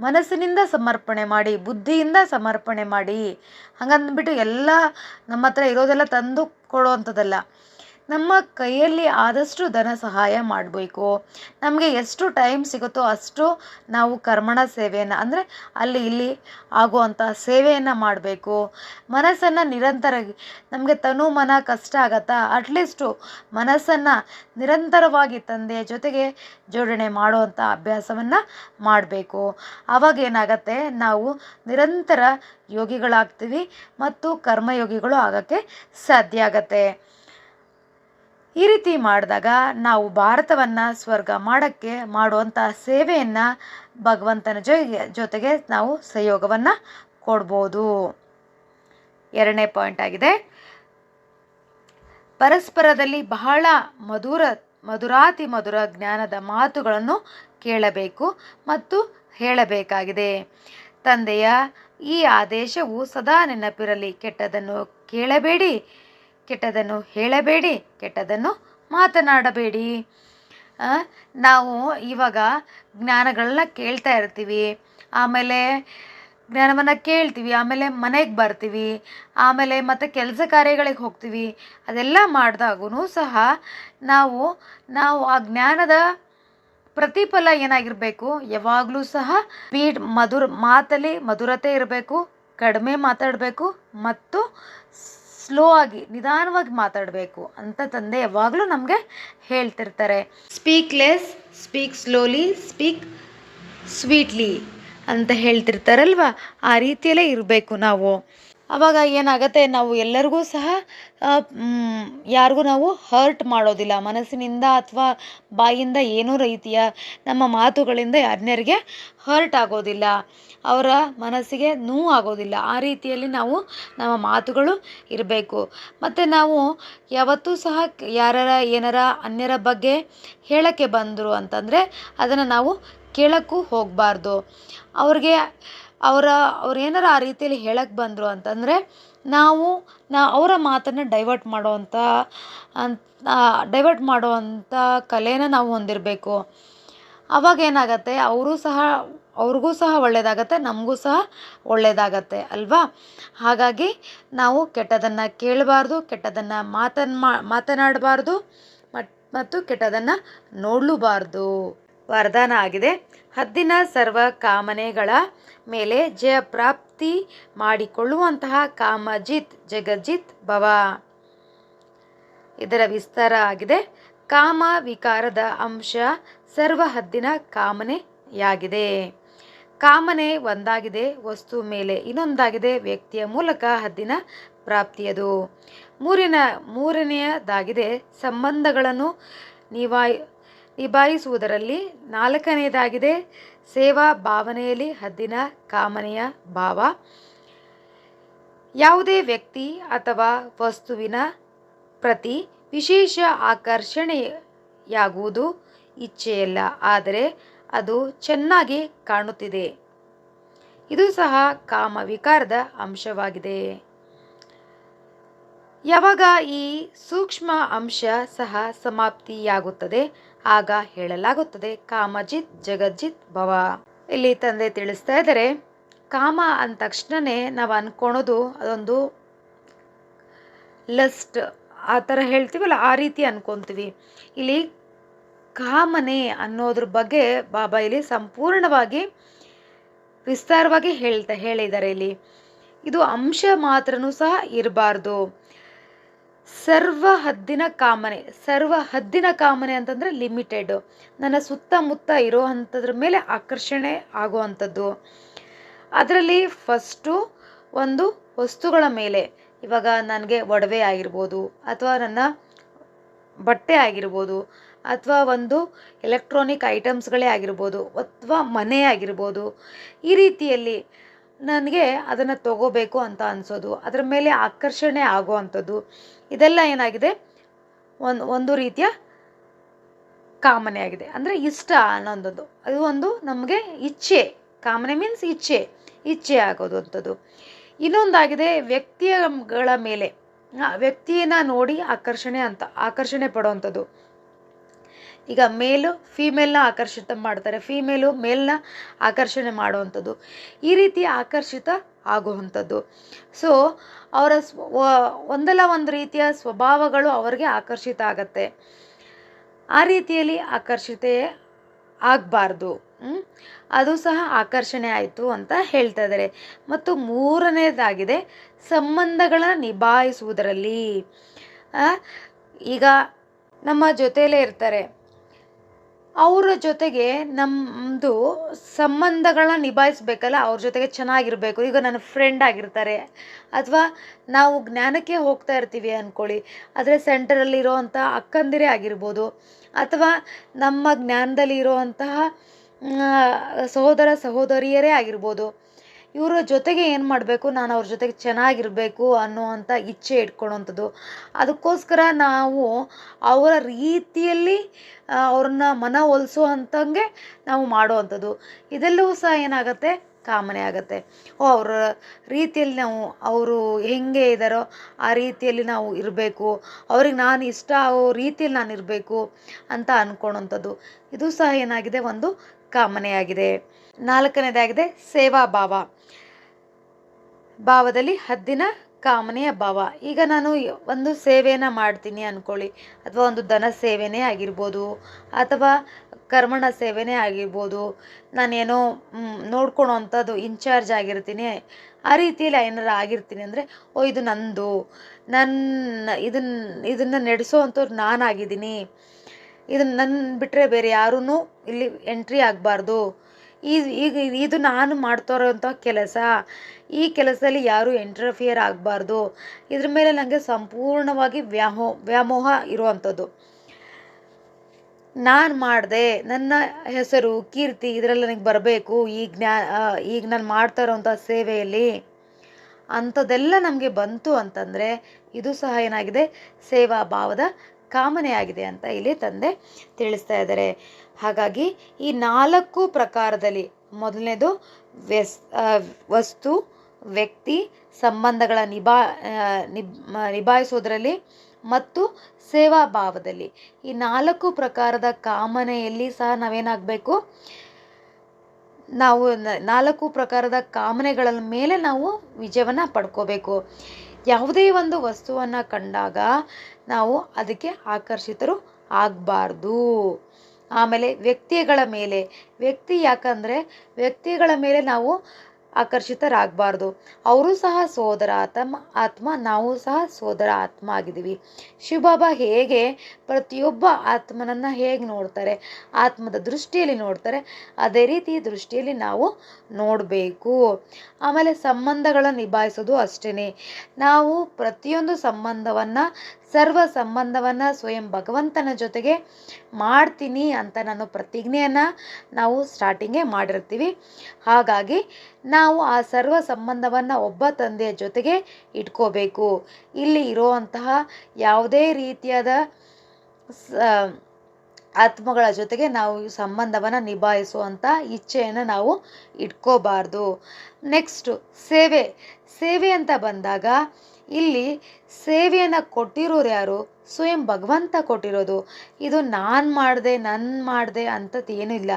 S1: ಮನಸ್ಸಿನಿಂದ ಸಮರ್ಪಣೆ ಮಾಡಿ, ಬುದ್ಧಿಯಿಂದ ಸಮರ್ಪಣೆ ಮಾಡಿ. ಹಂಗಂದ್ಬಿಟ್ಟು ಎಲ್ಲ ನಮ್ಮ ಹತ್ರ ಇರೋದೆಲ್ಲ ತಂದು ಕೊಡೋವಂಥದ್ದಲ್ಲ. ನಮ್ಮ ಕೈಯಲ್ಲಿ ಆದಷ್ಟು ಧನ ಸಹಾಯ ಮಾಡಬೇಕು. ನಮಗೆ ಎಷ್ಟು ಟೈಮ್ ಸಿಗುತ್ತೋ ಅಷ್ಟು ನಾವು ಕರ್ಮಣ ಸೇವೆಯನ್ನು, ಅಂದರೆ ಅಲ್ಲಿ ಇಲ್ಲಿ ಆಗುವಂಥ ಸೇವೆಯನ್ನು ಮಾಡಬೇಕು. ಮನಸ್ಸನ್ನು ನಿರಂತರ, ನಮಗೆ ತನು ಮನ ಕಷ್ಟ ಆಗತ್ತಾ? ಅಟ್ಲೀಸ್ಟು ಮನಸ್ಸನ್ನು ನಿರಂತರವಾಗಿ ತಂದೆಯ ಜೊತೆಗೆ ಜೋಡಣೆ ಮಾಡುವಂಥ ಅಭ್ಯಾಸವನ್ನು ಮಾಡಬೇಕು. ಆವಾಗ ಏನಾಗತ್ತೆ? ನಾವು ನಿರಂತರ ಯೋಗಿಗಳಾಗ್ತೀವಿ ಮತ್ತು ಕರ್ಮಯೋಗಿಗಳು ಆಗೋಕ್ಕೆ ಸಾಧ್ಯ ಆಗತ್ತೆ. ಈ ರೀತಿ ಮಾಡಿದಾಗ ನಾವು ಭಾರತವನ್ನು ಸ್ವರ್ಗ ಮಾಡೋಕ್ಕೆ ಮಾಡುವಂಥ ಸೇವೆಯನ್ನು ಭಗವಂತನ ಜೊತೆಗೆ ಜೊತೆಗೆ ನಾವು ಸಹಯೋಗವನ್ನು ಕೊಡ್ಬೋದು. ಎರಡನೇ ಪಾಯಿಂಟ್ ಆಗಿದೆ. ಪರಸ್ಪರದಲ್ಲಿ ಬಹಳ ಮಧುರ, ಮಧುರಾತಿ ಮಧುರ ಜ್ಞಾನದ ಮಾತುಗಳನ್ನು ಕೇಳಬೇಕು ಮತ್ತು ಹೇಳಬೇಕಾಗಿದೆ. ತಂದೆಯ ಈ ಆದೇಶವು ಸದಾ ನೆನಪಿರಲಿ ಕೆಟ್ಟದನ್ನು ಕೇಳಬೇಡಿ. ಕೆಟ್ಟದನ್ನು ಹೇಳಬೇಡಿ, ಕೆಟ್ಟದನ್ನು ಮಾತನಾಡಬೇಡಿ. ನಾವು ಇವಾಗ ಜ್ಞಾನಗಳನ್ನ ಕೇಳ್ತಾ ಇರ್ತೀವಿ. ಆಮೇಲೆ ಜ್ಞಾನವನ್ನು ಕೇಳ್ತೀವಿ, ಆಮೇಲೆ ಮನೆಗೆ ಬರ್ತೀವಿ, ಆಮೇಲೆ ಮತ್ತು ಕೆಲಸ ಕಾರ್ಯಗಳಿಗೆ ಹೋಗ್ತೀವಿ. ಅದೆಲ್ಲ ಮಾಡಿದಾಗೂ ಸಹ ನಾವು ನಾವು ಆ ಜ್ಞಾನದ ಪ್ರತಿಫಲ ಏನಾಗಿರಬೇಕು? ಯಾವಾಗಲೂ ಸಹ ಸ್ಪೀಡ್ ಮಧುರ ಮಾತಲ್ಲಿ ಮಧುರತೆ ಇರಬೇಕು, ಕಡಿಮೆ ಮಾತಾಡಬೇಕು, ಮತ್ತು ಸ್ಲೋ ಆಗಿ, ನಿಧಾನವಾಗಿ ಮಾತಾಡಬೇಕು ಅಂತ ತಂದೆ ಯಾವಾಗಲೂ ನಮಗೆ ಹೇಳ್ತಿರ್ತಾರೆ. Speak less speak slowly speak sweetly ಅಂತ ಹೇಳ್ತಿರ್ತಾರಲ್ವ? ಆ ರೀತಿಯಲ್ಲೇ ಇರಬೇಕು ನಾವು. ಆವಾಗ ಏನಾಗುತ್ತೆ, ನಾವು ಎಲ್ಲರಿಗೂ ಸಹ ಯಾರಿಗೂ ನಾವು ಹರ್ಟ್ ಮಾಡೋದಿಲ್ಲ. ಮನಸ್ಸಿನಿಂದ ಅಥವಾ ಬಾಯಿಂದ ಏನೂ ರೀತಿಯ ನಮ್ಮ ಮಾತುಗಳಿಂದ ಅನ್ಯರಿಗೆ ಹರ್ಟ್ ಆಗೋದಿಲ್ಲ. ಅವರ ಮನಸ್ಸಿಗೆ ನೋವು ಆಗೋದಿಲ್ಲ. ಆ ರೀತಿಯಲ್ಲಿ ನಾವು ನಮ್ಮ ಮಾತುಗಳು ಇರಬೇಕು. ಮತ್ತು ನಾವು ಯಾವತ್ತೂ ಸಹ ಯಾರರ, ಏನಾರ ಅನ್ಯರ ಬಗ್ಗೆ ಹೇಳೋಕ್ಕೆ ಬಂದರು ಅಂತಂದರೆ, ಅದನ್ನು ನಾವು ಕೇಳೋಕ್ಕೂ ಹೋಗಬಾರ್ದು. ಅವ್ರಿಗೆ ಅವರ, ಅವ್ರು ಏನಾರು ಆ ರೀತಿಯಲ್ಲಿ ಹೇಳಕ್ಕೆ ಬಂದರು ಅಂತಂದರೆ, ನಾವು, ನಾ, ಅವರ ಮಾತನ್ನು ಡೈವರ್ಟ್ ಮಾಡುವಂಥ ಅಂತ ಡೈವರ್ಟ್ ಮಾಡೋವಂಥ ಕಲೆನ ನಾವು ಹೊಂದಿರಬೇಕು. ಅವಾಗ ಏನಾಗತ್ತೆ, ಅವರು ಸಹ, ಅವ್ರಿಗೂ ಸಹ ಒಳ್ಳೆಯದಾಗತ್ತೆ ನಮಗೂ ಸಹ ಒಳ್ಳೆಯದಾಗತ್ತೆ ಅಲ್ವಾ? ಹಾಗಾಗಿ ನಾವು ಕೆಟ್ಟದನ್ನು ಕೇಳಬಾರ್ದು, ಕೆಟ್ಟದನ್ನು ಮಾತನ್ ಮಾತನಾಡಬಾರ್ದು ಮತ್ತು ಕೆಟ್ಟದನ್ನು ನೋಡಲೂಬಾರ್ದು. ವರದಾನ ಆಗಿದೆ. ಹದ್ದಿನ ಸರ್ವ ಕಾಮನೆಗಳ ಮೇಲೆ ಜಯ ಪ್ರಾಪ್ತಿ ಮಾಡಿಕೊಳ್ಳುವಂತಹ ಕಾಮಜಿತ್, ಜಗಜಿತ್ ಭವ. ಇದರ ವಿಸ್ತಾರ ಆಗಿದೆ. ಕಾಮ ವಿಕಾರದ ಅಂಶ ಸರ್ವ ಹದ್ದಿನ ಕಾಮನೆಯಾಗಿದೆ. ಕಾಮನೆ ಒಂದಾಗಿದೆ, ವಸ್ತು ಮೇಲೆ ಇನ್ನೊಂದಾಗಿದೆ, ವ್ಯಕ್ತಿಯ ಮೂಲಕ ಹದ್ದಿನ ಪ್ರಾಪ್ತಿಯದು. ಮೂರಿನ, ಮೂರನೆಯದಾಗಿದೆ, ಸಂಬಂಧಗಳನ್ನು ನಿಭಾಯಿ ನಿಭಾಯಿಸುವುದರಲ್ಲಿ ನಾಲ್ಕನೆಯದಾಗಿದೆ ಸೇವಾ ಭಾವನೆಯಲ್ಲಿ ಹದ್ದಿನ ಕಾಮನೆಯ ಭಾವ. ಯಾವುದೇ ವ್ಯಕ್ತಿ ಅಥವಾ ವಸ್ತುವಿನ ಪ್ರತಿ ವಿಶೇಷ ಆಕರ್ಷಣೆಯಾಗುವುದು ಇಚ್ಛೆಯಲ್ಲ, ಆದರೆ ಅದು ಚೆನ್ನಾಗಿ ಕಾಣುತ್ತಿದೆ. ಇದು ಸಹ ಕಾಮ ವಿಕಾರದ ಅಂಶವಾಗಿದೆ. ಯಾವಾಗ ಈ ಸೂಕ್ಷ್ಮ ಅಂಶ ಸಹ ಸಮಾಪ್ತಿಯಾಗುತ್ತದೆ? ಆಗ ಹೇಳಲಾಗುತ್ತದೆ, ಕಾಮಜಿತ್ ಜಗಜಿತ್ ಭವ. ಇಲ್ಲಿ ತಂದೆ ತಿಳಿಸ್ತಾ ಇದ್ದಾರೆ, ಕಾಮ ಅಂದ ತಕ್ಷಣನೇ ನಾವು ಅನ್ಕೊಳೋದು ಅದೊಂದು ಲಸ್ಟ್ ಆ ಥರ ಹೇಳ್ತೀವಲ್ಲ, ಆ ರೀತಿ ಅನ್ಕೊತೀವಿ ಇಲ್ಲಿ ಕಾಮನೆ ಅನ್ನೋದ್ರ ಬಗ್ಗೆ ಬಾಬಾ ಇಲ್ಲಿ ಸಂಪೂರ್ಣವಾಗಿ ವಿಸ್ತಾರವಾಗಿ ಹೇಳ್ತಾ ಹೇಳಿದ್ದಾರೆ ಇಲ್ಲಿ. ಇದು ಅಂಶ ಮಾತ್ರನೂ ಸಹ ಇರಬಾರ್ದು. ಸರ್ವ ಹದ್ದಿನ ಕಾಮನೆ, ಸರ್ವ ಹದ್ದಿನ ಕಾಮನೆ ಅಂತಂದರೆ ಲಿಮಿಟೆಡ್ ನನ್ನ ಸುತ್ತಮುತ್ತ ಇರೋ ಅಂಥದ್ರ ಮೇಲೆ ಆಕರ್ಷಣೆ ಆಗುವಂಥದ್ದು. ಅದರಲ್ಲಿ ಫಸ್ಟು ಒಂದು ವಸ್ತುಗಳ ಮೇಲೆ, ಇವಾಗ ನನಗೆ ಒಡವೆ ಆಗಿರ್ಬೋದು, ಅಥವಾ ನನ್ನ ಬಟ್ಟೆ ಆಗಿರ್ಬೋದು, ಅಥವಾ ಒಂದು ಎಲೆಕ್ಟ್ರಾನಿಕ್ ಐಟಮ್ಸ್ಗಳೇ ಆಗಿರ್ಬೋದು, ಅಥವಾ ಮನೆ ಆಗಿರ್ಬೋದು, ಈ ರೀತಿಯಲ್ಲಿ ನನಗೆ ಅದನ್ನು ತಗೋಬೇಕು ಅಂತ ಅನಿಸೋದು. ಅದರ ಮೇಲೆ ಆಕರ್ಷಣೆ ಆಗುವಂಥದ್ದು ಇದೆಲ್ಲ ಏನಾಗಿದೆ? ಒಂದು ಒಂದು ರೀತಿಯ ಕಾಮನೆ ಆಗಿದೆ ಅಂದರೆ ಇಷ್ಟ ಅನ್ನೋಂಥದ್ದು. ಅದು ಒಂದು ನಮಗೆ ಇಚ್ಛೆ. ಕಾಮನೆ ಮೀನ್ಸ್ ಇಚ್ಛೆ. ಇಚ್ಛೆ ಆಗೋದು ಅಂಥದ್ದು. ಇನ್ನೊಂದಾಗಿದೆ ವ್ಯಕ್ತಿಯಗಳ ಮೇಲೆ. ವ್ಯಕ್ತಿಯನ್ನು ನೋಡಿ ಆಕರ್ಷಣೆ ಅಂತ, ಆಕರ್ಷಣೆ ಪಡುವಂಥದ್ದು ಈಗ ಮೇಲು ಫೀಮೇಲ್ನ ಆಕರ್ಷಿತ ಮಾಡ್ತಾರೆ. ಫೀಮೇಲು ಮೇಲ್ನ ಆಕರ್ಷಣೆ ಮಾಡುವಂಥದ್ದು. ಈ ರೀತಿ ಆಕರ್ಷಿತ ಆಗುವಂಥದ್ದು. ಸೊ ಅವರ ಸ್ವ ಒಂದಲ್ಲ ಒಂದು ರೀತಿಯ ಸ್ವಭಾವಗಳು ಅವರಿಗೆ ಆಕರ್ಷಿತ ಆಗತ್ತೆ. ಆ ರೀತಿಯಲ್ಲಿ ಆಕರ್ಷಿತೆ ಆಗಬಾರ್ದು. ಅದು ಸಹ ಆಕರ್ಷಣೆ ಆಯಿತು ಅಂತ ಹೇಳ್ತಾ ಇದ್ದಾರೆ. ಮತ್ತು ಮೂರನೇದಾಗಿದೆ ಸಂಬಂಧಗಳ ನಿಭಾಯಿಸುವುದರಲ್ಲಿ. ಈಗ ನಮ್ಮ ಜೊತೆಯಲ್ಲೇ ಇರ್ತಾರೆ. ಅವರ ಜೊತೆಗೆ ನಮ್ಮದು ಸಂಬಂಧಗಳನ್ನ ನಿಭಾಯಿಸ್ಬೇಕಲ್ಲ, ಅವ್ರ ಜೊತೆಗೆ ಚೆನ್ನಾಗಿರಬೇಕು. ಈಗ ನನ್ನ ಫ್ರೆಂಡ್ ಆಗಿರ್ತಾರೆ. ಅಥವಾ ನಾವು ಜ್ಞಾನಕ್ಕೆ ಹೋಗ್ತಾ ಇರ್ತೀವಿ ಅಂದ್ಕೊಳ್ಳಿ ಆದರೆ ಸೆಂಟರಲ್ಲಿ ಇರೋವಂಥ ಅಕ್ಕಂದಿರೇ ಆಗಿರ್ಬೋದು. ಅಥವಾ ನಮ್ಮ ಜ್ಞಾನದಲ್ಲಿ ಇರೋವಂತಹ ಸಹೋದರ ಸಹೋದರಿಯರೇ ಆಗಿರ್ಬೋದು. ಇವರ ಜೊತೆಗೆ ಏನು ಮಾಡಬೇಕು, ನಾನು ಅವ್ರ ಜೊತೆಗೆ ಚೆನ್ನಾಗಿರಬೇಕು ಅನ್ನುವಂಥ ಇಚ್ಛೆ ಇಟ್ಕೊಳ್ಳೋವಂಥದ್ದು ಅದಕ್ಕೋಸ್ಕರ ನಾವು ಅವರ ರೀತಿಯಲ್ಲಿ ಅವ್ರನ್ನ ಮನ ಒಲಿಸುವಂಥಂಗೆ ನಾವು ಮಾಡುವಂಥದ್ದು ಇದೆಲ್ಲವೂ ಸಹ ಏನಾಗುತ್ತೆ? ಕಾಮನೆ ಆಗುತ್ತೆ. ಓ, ಅವರ ರೀತಿಯಲ್ಲಿ ನಾವು, ಅವರು ಹೆಂಗೆ ಇದ್ದಾರೋ ಆ ರೀತಿಯಲ್ಲಿ ನಾವು ಇರಬೇಕು. ಅವ್ರಿಗೆ ನಾನು ಇಷ್ಟ ಆಗೋ ರೀತಿಯಲ್ಲಿ ನಾನು ಇರಬೇಕು ಅಂತ ಅಂದ್ಕೊಳ್ಳೋವಂಥದ್ದು ಇದು ಸಹ ಏನಾಗಿದೆ? ಒಂದು ಕಾಮನೆಯಾಗಿದೆ ನಾಲ್ಕನೇದಾಗಿದೆ ಸೇವಾ ಭಾವ. ಭಾವದಲ್ಲಿ ಹದ್ದಿನ ಕಾಮನೆಯ ಭಾವ. ಈಗ ನಾನು ಒಂದು ಸೇವೆಯನ್ನು ಮಾಡ್ತೀನಿ ಅಂದ್ಕೊಳ್ಳಿ ಅಥವಾ ಒಂದು ದನ ಸೇವೆನೇ ಆಗಿರ್ಬೋದು. ಅಥವಾ ಕರ್ಮಣ ಸೇವೆನೇ ಆಗಿರ್ಬೋದು. ನಾನೇನೋ ನೋಡ್ಕೊಳೋ ಅಂಥದ್ದು ಇನ್ಚಾರ್ಜ್ ಆಗಿರ್ತೀನಿ. ಆ ರೀತಿಯಲ್ಲಿ ಏನಾರು ಆಗಿರ್ತೀನಿ ಅಂದರೆ, ಓ, ಇದು ನಂದು. ನನ್ನ ಇದನ್ನ ಇದನ್ನು ನಡೆಸೋ ಅಂಥವ್ರು ನಾನಾಗಿದ್ದೀನಿ. ಇದನ್ನು ನನ್ನ ಬಿಟ್ಟರೆ ಬೇರೆ ಯಾರೂ ಇಲ್ಲಿ ಎಂಟ್ರಿ ಆಗಬಾರ್ದು. ಈ, ಈಗ ಇದು ನಾನು ಮಾಡ್ತಾ ಇರೋಂಥ ಕೆಲಸ. ಈ ಕೆಲಸದಲ್ಲಿ ಯಾರೂ ಇಂಟರ್ಫಿಯರ್ ಆಗಬಾರ್ದು. ಇದ್ರ ಮೇಲೆ ನನಗೆ ಸಂಪೂರ್ಣವಾಗಿ ವ್ಯಾಮೋ, ವ್ಯಾಮೋಹ ಇರುವಂಥದ್ದು. ನಾನು ಮಾಡಿದೆ, ನನ್ನ ಹೆಸರು, ಕೀರ್ತಿ ಇದರಲ್ಲಿ ನನಗೆ ಬರಬೇಕು. ಈ ಜ್ಞಾ ಈಗ ನಾನು ಮಾಡ್ತಾ ಇರೋವಂಥ ಸೇವೆಯಲ್ಲಿ ಅಂಥದ್ದೆಲ್ಲ ನಮಗೆ ಬಂತು ಅಂತಂದರೆ ಇದು ಸಹ ಏನಾಗಿದೆ? ಸೇವಾ ಭಾವದ ಕಾಮನೆಯಾಗಿದೆ ಅಂತ ಇಲ್ಲಿ ತಂದೆ ತಿಳಿಸ್ತಾ ಇದ್ದಾರೆ. ಹಾಗಾಗಿ ಈ ನಾಲ್ಕು ಪ್ರಕಾರದಲ್ಲಿ ಮೊದಲನೇದು ವ್ಯಸ್ ವಸ್ತು, ವ್ಯಕ್ತಿ, ಸಂಬಂಧಗಳ ನಿಭಾ ನಿಭಾಯಿಸೋದ್ರಲ್ಲಿ ಮತ್ತು ಸೇವಾ ಭಾವದಲ್ಲಿ. ಈ ನಾಲ್ಕು ಪ್ರಕಾರದ ಕಾಮನೆಯಲ್ಲಿ ಸಹ ನಾವೇನಾಗಬೇಕು? ನಾವು ನಾಲ್ಕು ಪ್ರಕಾರದ ಕಾಮನೆಗಳ ಮೇಲೆ ನಾವು ವಿಜಯವನ್ನು ಪಡ್ಕೋಬೇಕು. ಯಾವುದೇ ಒಂದು ವಸ್ತುವನ್ನು ಕಂಡಾಗ ನಾವು ಅದಕ್ಕೆ ಆಕರ್ಷಿತರು ಆಗಬಾರ್ದು. ಆಮೇಲೆ ವ್ಯಕ್ತಿಗಳ ಮೇಲೆ, ವ್ಯಕ್ತಿ ಯಾಕಂದರೆ ವ್ಯಕ್ತಿಗಳ ಮೇಲೆ ನಾವು ಆಕರ್ಷಿತರಾಗಬಾರ್ದು. ಅವರು ಸಹ ಸೋದರ ಆತ್ಮ ಆತ್ಮ, ನಾವು ಸಹ ಸೋದರ ಆತ್ಮ ಆಗಿದ್ದೀವಿ. ಶಿವಬಾಬಾ ಹೇಗೆ ಪ್ರತಿಯೊಬ್ಬ ಆತ್ಮನನ್ನು ಹೇಗೆ ನೋಡ್ತಾರೆ, ಆತ್ಮದ ದೃಷ್ಟಿಯಲ್ಲಿ ನೋಡ್ತಾರೆ, ಅದೇ ರೀತಿ ದೃಷ್ಟಿಯಲ್ಲಿ ನಾವು ನೋಡಬೇಕು. ಆಮೇಲೆ ಸಂಬಂಧಗಳನ್ನು ನಿಭಾಯಿಸೋದು ಅಷ್ಟೇ ನಾವು ಪ್ರತಿಯೊಂದು ಸಂಬಂಧವನ್ನು ಸರ್ವ ಸಂಬಂಧವನ್ನು ಸ್ವಯಂ ಭಗವಂತನ ಜೊತೆಗೆ ಮಾಡ್ತೀನಿ ಅಂತ ನಾನು ಪ್ರತಿಜ್ಞೆಯನ್ನು ನಾವು ಸ್ಟಾರ್ಟಿಂಗೇ ಮಾಡಿರ್ತೀವಿ. ಹಾಗಾಗಿ ನಾವು ಆ ಸರ್ವ ಸಂಬಂಧವನ್ನು ಒಬ್ಬ ತಂದೆಯ ಜೊತೆಗೆ ಇಟ್ಕೋಬೇಕು. ಇಲ್ಲಿ ಇರುವಂತಹ ಯಾವುದೇ ರೀತಿಯಾದ ಸ, ಆತ್ಮಗಳ ಜೊತೆಗೆ ನಾವು ಸಂಬಂಧವನ್ನು ನಿಭಾಯಿಸುವಂಥ ಇಚ್ಛೆಯನ್ನು ನಾವು ಇಟ್ಕೋಬಾರ್ದು. ನೆಕ್ಸ್ಟು ಸೇವೆ. ಸೇವೆ ಅಂತ ಬಂದಾಗ ಇಲ್ಲಿ ಸೇವೆಯನ್ನು ಕೊಟ್ಟಿರೋರು ಯಾರು? ಸ್ವಯಂ ಭಗವಂತ ಕೊಟ್ಟಿರೋದು. ಇದು ನಾನು ಮಾಡಿದೆ ನನ್ನ ಮಾಡಿದೆ ಅಂಥದ್ದು ಏನೂ ಇಲ್ಲ.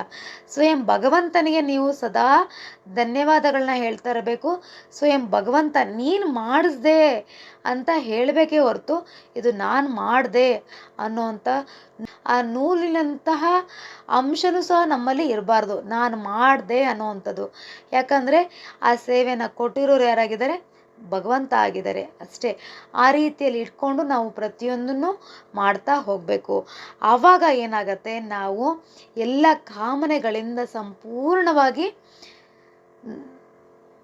S1: ಸ್ವಯಂ ಭಗವಂತನಿಗೆ ನೀವು ಸದಾ ಧನ್ಯವಾದಗಳನ್ನ ಹೇಳ್ತಾ ಇರಬೇಕು. ಸ್ವಯಂ ಭಗವಂತ ನೀನು ಮಾಡಿಸ್ದೆ ಅಂತ ಹೇಳಬೇಕೇ ಹೊರತು ಇದು ನಾನು ಮಾಡಿದೆ ಅನ್ನೋವಂಥ ಆ ನೂಲಿನಂತಹ ಅಂಶನೂ ಸಹ ನಮ್ಮಲ್ಲಿ ಇರಬಾರ್ದು. ನಾನು ಮಾಡಿದೆ ಅನ್ನೋವಂಥದ್ದು ಯಾಕಂದರೆ ಆ ಸೇವೆಯನ್ನು ಕೊಟ್ಟಿರೋರು ಯಾರಾಗಿದ್ದಾರೆ? ಭಗವಂತ ಆಗಿದ್ದಾರೆ. ಅಷ್ಟೇ, ಆ ರೀತಿಯಲ್ಲಿ ಇಟ್ಕೊಂಡು ನಾವು ಪ್ರತಿಯೊಂದನ್ನು ಮಾಡ್ತಾ ಹೋಗಬೇಕು. ಆವಾಗ ಏನಾಗತ್ತೆ, ನಾವು ಎಲ್ಲ ಕಾಮನೆಗಳಿಂದ ಸಂಪೂರ್ಣವಾಗಿ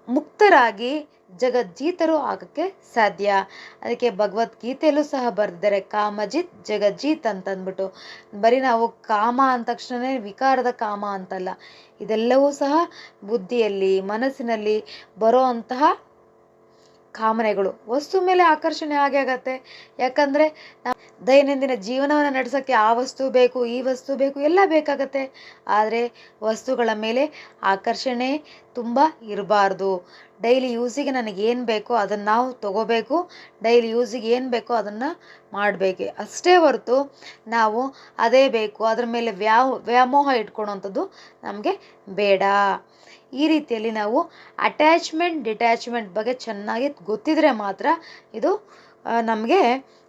S1: ಮುಕ್ತರಾಗಿ ಜಗಜ್ಜೀತರು ಆಗಕ್ಕೆ ಸಾಧ್ಯ. ಅದಕ್ಕೆ ಭಗವದ್ಗೀತೆಯಲ್ಲೂ ಸಹ ಬರೆದಿದ್ದಾರೆ, ಕಾಮಜಿತ್ ಜಗಜ್ಜೀತ್ ಅಂತಂದ್ಬಿಟ್ಟು. ಬರೀ ನಾವು ಕಾಮ ಅಂದ ತಕ್ಷಣವೇ ವಿಕಾರದ ಕಾಮ ಅಂತಲ್ಲ, ಇದೆಲ್ಲವೂ ಸಹ ಬುದ್ಧಿಯಲ್ಲಿ, ಮನಸ್ಸಿನಲ್ಲಿ ಬರೋ ಅಂತಹ ಕಾಮನೆಗಳು. ವಸ್ತು ಮೇಲೆ ಆಕರ್ಷಣೆ ಆಗೇ ಆಗತ್ತೆ. ಯಾಕಂದರೆ ದೈನಂದಿನ ಜೀವನವನ್ನು ನಡೆಸೋಕ್ಕೆ ಆ ವಸ್ತು ಬೇಕು, ಈ ವಸ್ತು ಬೇಕು, ಎಲ್ಲ ಬೇಕಾಗತ್ತೆ. ಆದರೆ ವಸ್ತುಗಳ ಮೇಲೆ ಆಕರ್ಷಣೆ ತುಂಬ ಇರಬಾರ್ದು. ಡೈಲಿ ಯೂಸಿಗೆ ನನಗೆ ಏನು ಬೇಕೋ ಅದನ್ನು ನಾವು ತಗೋಬೇಕು. ಡೈಲಿ ಯೂಸಿಗೆ ಏನು ಬೇಕೋ ಅದನ್ನು ಮಾಡಬೇಕು. ಅಷ್ಟೇ ಹೊರತು ನಾವು ಅದೇ ಬೇಕು. ಅದ್ರ ಮೇಲೆ ವ್ಯಾ, ವ್ಯಾಮೋಹ ಇಟ್ಕೊಳೋವಂಥದ್ದು ನಮಗೆ ಬೇಡ. ಈ ರೀತಿಯಲ್ಲಿ ನಾವು ಅಟ್ಯಾಚ್ಮೆಂಟ್ ಡಿಟ್ಯಾಚ್ಮೆಂಟ್ ಬಗ್ಗೆ ಚೆನ್ನಾಗಿ ಗೊತ್ತಿದ್ರೆ ಮಾತ್ರ ಇದು ನಮಗೆ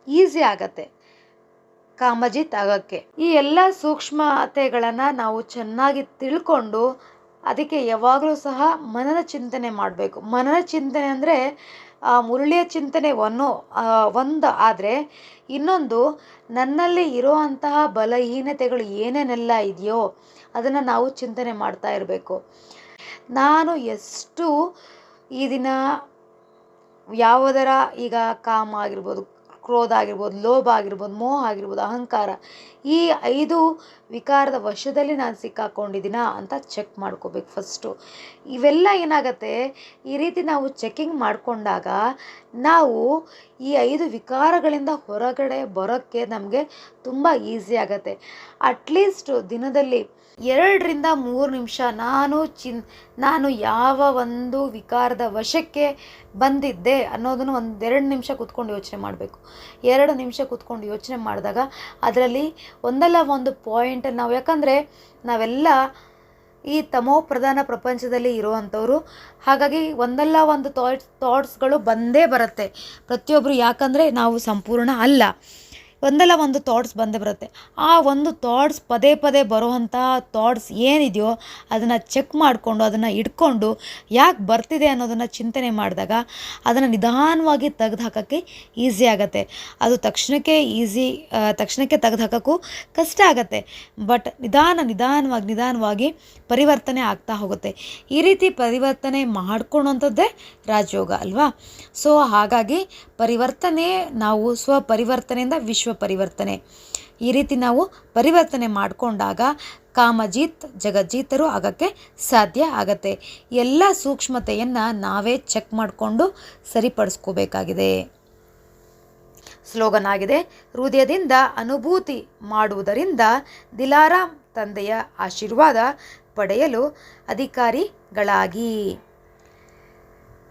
S1: ಈಸಿ ಆಗತ್ತೆ, ಕಾಮಜಿತ್ ಆಗೋಕ್ಕೆ. ಈ ಎಲ್ಲ ಸೂಕ್ಷ್ಮತೆಗಳನ್ನು ನಾವು ಚೆನ್ನಾಗಿ ತಿಳ್ಕೊಂಡು ಅದಕ್ಕೆ ಯಾವಾಗಲೂ ಸಹ ಮನನ ಚಿಂತನೆ ಮಾಡಬೇಕು. ಮನನ ಚಿಂತನೆ ಅಂದರೆ ಮುರುಳಿಯ ಚಿಂತನೆ ಒನ್ನು ಒಂದು ಆದರೆ ಇನ್ನೊಂದು ನನ್ನಲ್ಲಿ ಇರೋವಂತಹ ಬಲಹೀನತೆಗಳು ಏನೇನೆಲ್ಲ ಇದೆಯೋ ಅದನ್ನು ನಾವು ಚಿಂತನೆ ಮಾಡ್ತಾ ಇರಬೇಕು. ನಾನು ಎಷ್ಟು ಈ ದಿನ ಯಾವುದರ ಈಗ ಕಾಮ ಆಗಿರ್ಬೋದು, ಕ್ರೋಧ ಆಗಿರ್ಬೋದು, ಲೋಭ ಆಗಿರ್ಬೋದು, ಮೋಹ ಆಗಿರ್ಬೋದು, ಅಹಂಕಾರ, ಈ ಐದು ವಿಕಾರದ ವಶದಲ್ಲಿ ನಾನು ಸಿಕ್ಕಾಕೊಂಡಿದ್ದೀನಾ ಅಂತ ಚೆಕ್ ಮಾಡ್ಕೋಬೇಕು ಫಸ್ಟು ಇವೆಲ್ಲ ಏನಾಗತ್ತೆ, ಈ ರೀತಿ ನಾವು ಚೆಕಿಂಗ್ ಮಾಡಿಕೊಂಡಾಗ ನಾವು ಈ ಐದು ವಿಕಾರಗಳಿಂದ ಹೊರಗಡೆ ಬರೋಕ್ಕೆ ನಮಗೆ ತುಂಬ ಈಸಿ ಆಗತ್ತೆ. ಅಟ್ಲೀಸ್ಟು ದಿನದಲ್ಲಿ ಎರಡರಿಂದ ಮೂರು ನಿಮಿಷ ನಾನು ಚಿನ್ ನಾನು ಯಾವ ಒಂದು ವಿಕಾರದ ವಶಕ್ಕೆ ಬಂದಿದ್ದೆ ಅನ್ನೋದನ್ನು ಒಂದೆರಡು ನಿಮಿಷ ಕೂತ್ಕೊಂಡು ಯೋಚನೆ ಮಾಡಬೇಕು. ಎರಡು ನಿಮಿಷ ಕೂತ್ಕೊಂಡು ಯೋಚನೆ ಮಾಡಿದಾಗ ಅದರಲ್ಲಿ ಒಂದಲ್ಲ ಒಂದು ಪಾಯಿಂಟ್ ನಾವು ಯಾಕಂದರೆ ನಾವೆಲ್ಲ ಈ ತಮೋ ಪ್ರಧಾನ ಪ್ರಪಂಚದಲ್ಲಿ ಇರುವಂಥವ್ರು. ಹಾಗಾಗಿ ಒಂದಲ್ಲ ಒಂದು ಥಾಟ್ಸ್ ಥಾಟ್ಸ್ಗಳು ಬಂದೇ ಬರುತ್ತೆ. ಪ್ರತಿಯೊಬ್ಬರು ಯಾಕಂದರೆ ನಾವು ಸಂಪೂರ್ಣ ಅಲ್ಲ. ಒಂದಲ್ಲ ಒಂದು ಥಾಟ್ಸ್ ಬಂದೇ ಬರುತ್ತೆ. ಆ ಒಂದು ಥಾಟ್ಸ್ ಪದೇ ಪದೇ ಬರುವಂಥ ಥಾಟ್ಸ್ ಏನಿದೆಯೋ ಅದನ್ನು ಚೆಕ್ ಮಾಡಿಕೊಂಡು, ಅದನ್ನು ಇಟ್ಕೊಂಡು ಯಾಕೆ ಬರ್ತಿದೆ ಅನ್ನೋದನ್ನು ಚಿಂತನೆ ಮಾಡಿದಾಗ ಅದನ್ನು ನಿಧಾನವಾಗಿ ತೆಗ್ದು ಹಾಕೋಕ್ಕೆ ಈಸಿ ಆಗುತ್ತೆ. ಅದು ತಕ್ಷಣಕ್ಕೆ ಈಸಿ ತಕ್ಷಣಕ್ಕೆ ತೆಗ್ದು ಹಾಕೋಕ್ಕೂ ಕಷ್ಟ ಆಗುತ್ತೆ. ಬಟ್ ನಿಧಾನ, ನಿಧಾನವಾಗಿ ನಿಧಾನವಾಗಿ ಪರಿವರ್ತನೆ ಆಗ್ತಾ ಹೋಗುತ್ತೆ. ಈ ರೀತಿ ಪರಿವರ್ತನೆ ಮಾಡ್ಕೊಳ್ಳೋಂಥದ್ದೇ ರಾಜಯೋಗ ಅಲ್ವಾ? ಸೊ ಹಾಗಾಗಿ ಪರಿವರ್ತನೆ, ನಾವು ಸ್ವಪರಿವರ್ತನೆಯಿಂದ ವಿಶ್ವ ಪರಿವರ್ತನೆ. ಈ ರೀತಿ ನಾವು ಪರಿವರ್ತನೆ ಮಾಡಿಕೊಂಡಾಗ ಕಾಮಜೀತ್, ಜಗಜ್ಜೀತರು ಆಗೋಕ್ಕೆ ಸಾಧ್ಯ ಆಗತ್ತೆ. ಎಲ್ಲ ಸೂಕ್ಷ್ಮತೆಯನ್ನು ನಾವೇ ಚೆಕ್ ಮಾಡಿಕೊಂಡು ಸರಿಪಡಿಸ್ಕೋಬೇಕಾಗಿದೆ. ಸ್ಲೋಗನ್ ಆಗಿದೆ, ಹೃದಯದಿಂದ ಅನುಭೂತಿ ಮಾಡುವುದರಿಂದ ದಿಲಾರಾಮ್ ತಂದೆಯ ಆಶೀರ್ವಾದ ಪಡೆಯಲು ಅಧಿಕಾರಿಗಳಾಗಿ.